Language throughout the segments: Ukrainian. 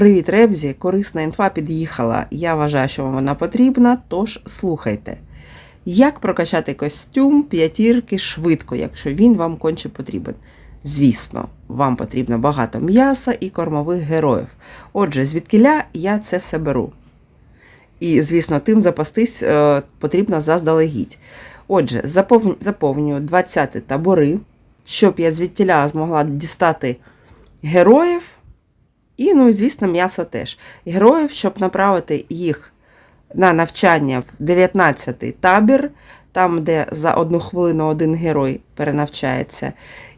Привіт, Ребзі! Корисна інфа під'їхала. Я вважаю, що вам вона потрібна, тож слухайте. Як прокачати костюм п'ятірки швидко, якщо він вам конче потрібен? Звісно, вам потрібно багато м'яса і кормових героїв. Отже, звідкиля я це все беру. І, звісно, тим запастись е, потрібно заздалегідь. Отже, заповнюю 20 табори, щоб я звідтіля змогла дістати героїв. І, ну і звісно, м'ясо теж. Героїв, щоб направити їх на навчання в 19-й табір, там, де за одну хвилину один герой перенавчається.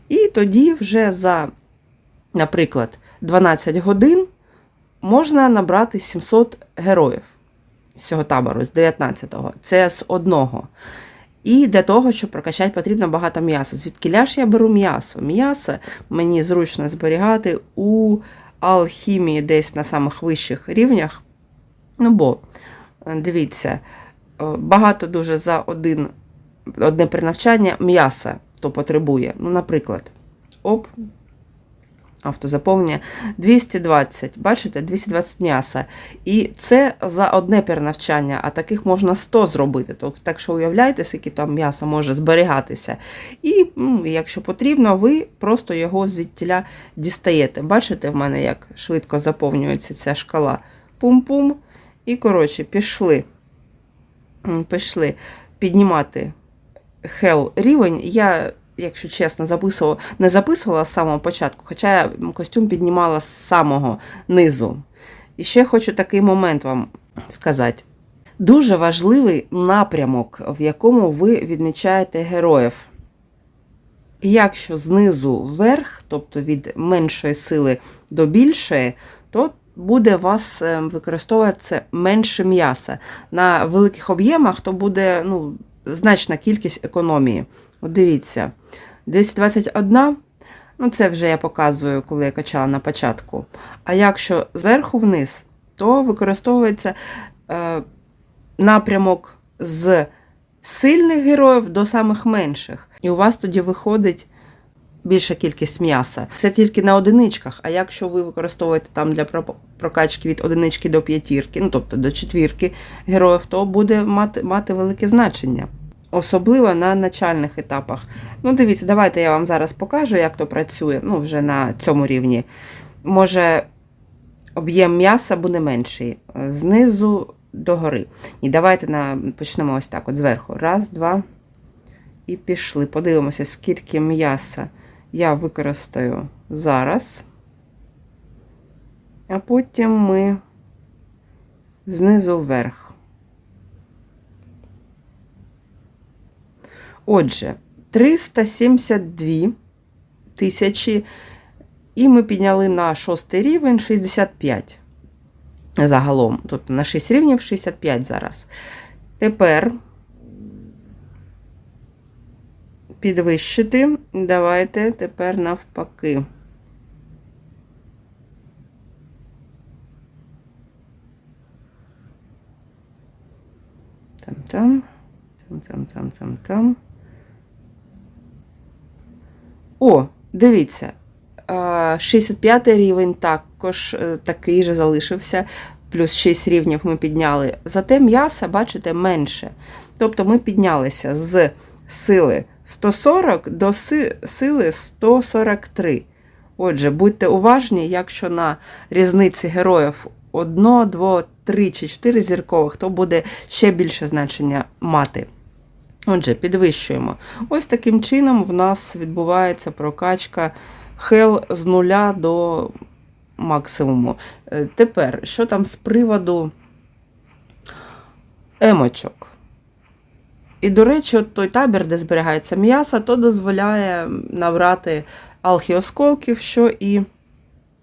І тоді вже за, наприклад, 12 годин можна набрати 700 героїв з цього табору, з 19-го. Це з одного. І для того, щоб прокачати, потрібно багато м'яса. Звідки ж я беру м'ясо? М'ясо мені зручно зберігати у алхімії десь на самих вищих рівнях. Ну, бо, дивіться, багато дуже за один, одне принавчання м'яса то потребує. Ну, наприклад, оп, автозаповнення 220. Бачите, 220 м'яса. І це за одне перенавчання, а таких можна 100 зробити. Так що уявляєте, скільки там м'яса може зберігатися. І якщо потрібно, ви просто його звідтіля дістаєте. Бачите, в мене як швидко заповнюється ця шкала. Пум-пум. І, коротше, пішли. Пішли піднімати Hell рівень. Я якщо чесно, записувала, не записувала з самого початку, хоча я костюм піднімала з самого низу. І ще хочу такий момент вам сказати. Дуже важливий напрямок, в якому ви відмічаєте героїв. Якщо знизу вверх, тобто від меншої сили до більшої, то буде вас е, використовуватися менше м'яса. На великих об'ємах то буде ну, значна кількість економії. От дивіться, 221, ну це вже я показую, коли я качала на початку. А якщо зверху вниз, то використовується е, напрямок з сильних героїв до самих менших. І у вас тоді виходить більша кількість м'яса. Це тільки на одиничках. А якщо ви використовуєте там для прокачки від одинички до п'ятірки, ну тобто до четвірки героїв, то буде мати, мати велике значення особливо на начальних етапах. Ну, дивіться, давайте я вам зараз покажу, як то працює, ну, вже на цьому рівні. Може, об'єм м'яса буде менший. Знизу до гори. І давайте на, почнемо ось так: от зверху. Раз, два. І пішли. Подивимося, скільки м'яса я використаю зараз. А потім ми знизу вверх. Отже, 372 тисячі, і ми підняли на шостий рівень 65 загалом. Тобто на 6 рівнів 65 зараз. Тепер підвищити, давайте тепер навпаки. Там-там, там-там-там-там-там. О, дивіться, 65 рівень також е, такий же залишився, плюс 6 рівнів ми підняли. Зате м'яса, бачите, менше. Тобто ми піднялися з сили 140 до сили 143. Отже, будьте уважні, якщо на різниці героїв 1, 2, 3 чи 4 зіркових, то буде ще більше значення мати. Отже, підвищуємо. Ось таким чином в нас відбувається прокачка хел з нуля до максимуму. Е, тепер, що там з приводу емочок? І, до речі, от той табір, де зберігається м'ясо, то дозволяє набрати алхіосколків, що і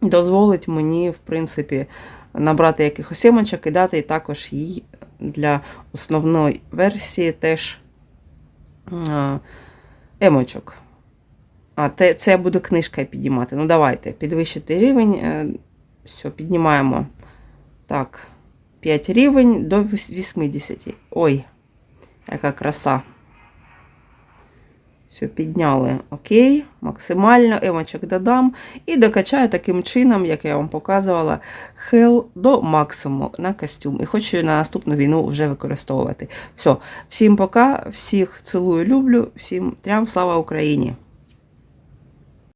дозволить мені, в принципі, набрати якихось емочок і дати також їй для основної версії теж емочок. А, це я буду книжкою піднімати. Ну, давайте, підвищити рівень. Е, Все, піднімаємо. Так, 5 рівень до 80. Ой, яка краса. Все, підняли. Окей, максимально емочок додам. І докачаю таким чином, як я вам показувала, хел до максимуму на костюм. І хочу на наступну війну вже використовувати. Все, всім пока, всіх цілую, люблю, всім трям слава Україні!